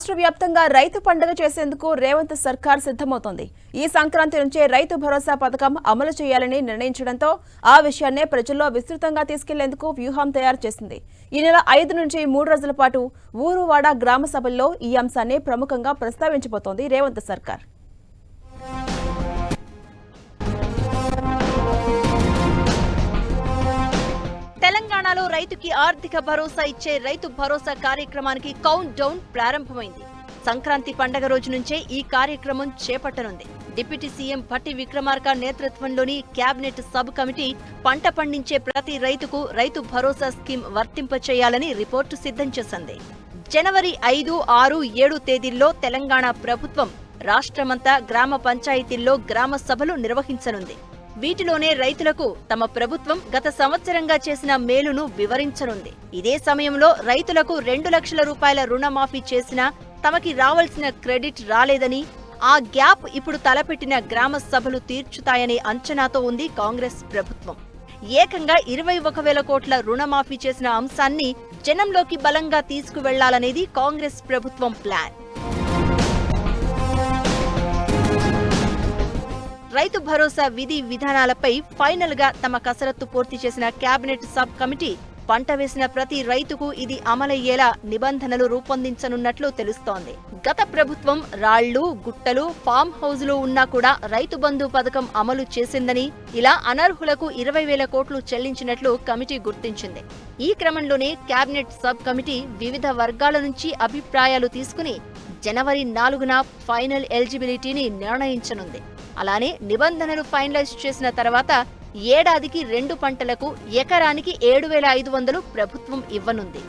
రాష్ట్ర వ్యాప్తంగా రైతు పండుగ చేసేందుకు రేవంత్ సర్కార్ సిద్ధమవుతోంది. ఈ సంక్రాంతి నుంచే రైతు భరోసా పథకం అమలు చేయాలని నిర్ణయించడంతో ఆ విషయాన్నే ప్రజల్లో విస్తృతంగా తీసుకెళ్ళేందుకు వ్యూహం తయారు చేసింది. ఈ నెల ఐదు నుంచి మూడు రోజుల పాటు ఊరువాడ గ్రామ సభల్లో ఈ అంశాన్ని ప్రముఖంగా ప్రస్తావించబోతోంది రేవంత్ సర్కార్. తెలంగాణలో రైతుకి ఆర్థిక భరోసా ఇచ్చే రైతు భరోసా కార్యక్రమానికి కౌంట్ డౌన్ ప్రారంభమైంది. సంక్రాంతి పండగ రోజు నుంచే ఈ కార్యక్రమం చేపట్టనుంది. డిప్యూటీ సీఎం భట్టి విక్రమార్క నేతృత్వంలోని కేబినెట్ సబ్ కమిటీ పంట పండించే ప్రతి రైతుకు రైతు భరోసా స్కీమ్ వర్తింపచేయాలని రిపోర్టు సిద్ధం చేసింది. జనవరి ఐదు ఆరు ఏడు తేదీల్లో తెలంగాణ ప్రభుత్వం రాష్ట్రమంతా గ్రామ పంచాయతీల్లో గ్రామ సభలు నిర్వహించనుంది. వీటిలోనే రైతులకు తమ ప్రభుత్వం గత సంవత్సరంగా చేసిన మేలును వివరించనుంది. ఇదే సమయంలో రైతులకు రెండు లక్షల రూపాయల రుణమాఫీ చేసినా తమకి రావాల్సిన క్రెడిట్ రాలేదని ఆ గ్యాప్ ఇప్పుడు తలపెట్టిన గ్రామ సభలు తీర్చుతాయనే అంచనాతో ఉంది కాంగ్రెస్ ప్రభుత్వం. ఏకంగా ఇరవై ఒక వేల కోట్ల రుణమాఫీ చేసిన అంశాన్ని జనంలోకి బలంగా తీసుకువెళ్ళాలనేది కాంగ్రెస్ ప్రభుత్వం ప్లాన్. రైతు భరోసా విధి విధానాలపై ఫైనల్గా తమ కసరత్తు పూర్తి చేసిన కేబినెట్ సబ్ కమిటీ పంట వేసిన ప్రతి రైతుకు ఇది అమలయ్యేలా నిబంధనలు రూపొందించనున్నట్లు తెలుస్తోంది. గత ప్రభుత్వం రాళ్ళు గుట్టలు ఫామ్ హౌజ్లు ఉన్నా కూడా రైతు బంధు పథకం అమలు చేసిందని ఇలా అనర్హులకు ఇరవై వేల కోట్లు చెల్లించినట్లు కమిటీ గుర్తించింది. ఈ క్రమంలోనే కేబినెట్ సబ్ కమిటీ వివిధ వర్గాల నుంచి అభిప్రాయాలు తీసుకుని జనవరి నాలుగున ఫైనల్ ఎలిజిబిలిటీని నిర్ణయించనుంది. అలానే నిబంధనలు ఫైనలైజ్ చేసిన తర్వాత ఏడాదికి రెండు పంటలకు ఎకరానికి ఏడు వేల ఐదు వందలు ప్రభుత్వం ఇవ్వనుంది.